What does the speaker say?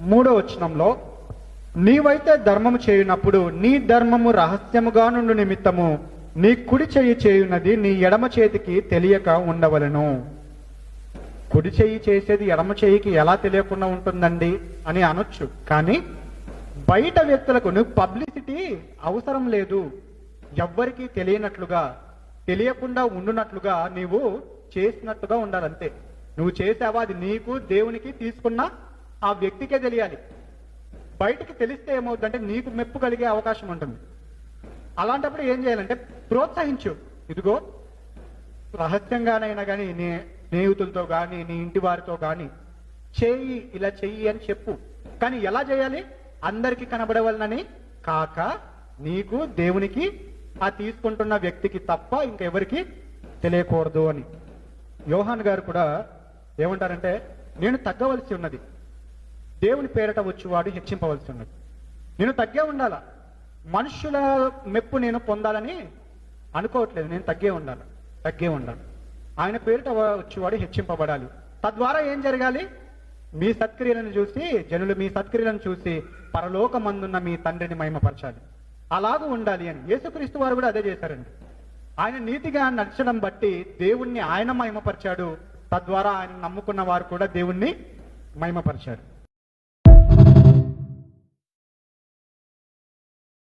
మూడో వచనంలో నీవైతే ధర్మము చేయునప్పుడు నీ ధర్మము రహస్యముగా నుండి నిమిత్తము నీ కుడి చెయ్యి చేయున్నది నీ ఎడమ చేతికి తెలియక ఉండవలను. కుడి చెయ్యి చేసేది ఎడమ చేయికి ఎలా తెలియకుండా ఉంటుందండి అని అనొచ్చు కానీ బయట వ్యక్తులకు నువ్వు పబ్లిసిటీ అవసరం లేదు. ఎవ్వరికీ తెలియనట్లుగా తెలియకుండా ఉండునట్లుగా నీవు చేసినట్టుగా ఉండాలంతే. నువ్వు చేసావా అది నీకు దేవునికి తీసుకున్న ఆ వ్యక్తికే తెలియాలి. బయటికి తెలిస్తే ఏమవుతుందంటే నీకు మెప్పు కలిగే అవకాశం ఉంటుంది. అలాంటప్పుడు ఏం చేయాలంటే ప్రోత్సహించు. ఇదిగో రహస్యంగానైనా కానీ నీ స్నేహితులతో కానీ నీ ఇంటి వారితో కానీ చేయి ఇలా చెయ్యి అని చెప్పు. కానీ ఎలా చేయాలి? అందరికి కనబడవలనని కాక నీకు దేవునికి ఆ తీసుకుంటున్న వ్యక్తికి తప్ప ఇంకెవరికి తెలియకూడదు అని. యోహాన్ గారు కూడా ఏమంటారంటే నేను తగ్గవలసి ఉన్నది. దేవుని పేరట వచ్చేవాడు హెచ్చింపవలసి ఉన్నది నేను తగ్గే ఉండాలా? మనుషుల మెప్పు నేను పొందాలని అనుకోవట్లేదు. నేను తగ్గే ఉండాలి? తగ్గే ఉండాలి? ఆయన పేరిట వచ్చేవాడు హెచ్చింపబడాలి. తద్వారా ఏం జరగాలి? మీ సత్క్రియలను చూసి జనులు మీ సత్క్రియలను చూసి పరలోకమందున్న మీ తండ్రిని మహిమపరచాలి. అలాగూ ఉండాలి అని. యేసుక్రీస్తు వారు కూడా అదే చేశారండి. ఆయన నీతిగా నడచడం బట్టి దేవుణ్ణి ఆయన మహిమపరిచాడు. తద్వారా ఆయన నమ్ముకున్న వారు కూడా దేవుణ్ణి మహిమపరిచారు.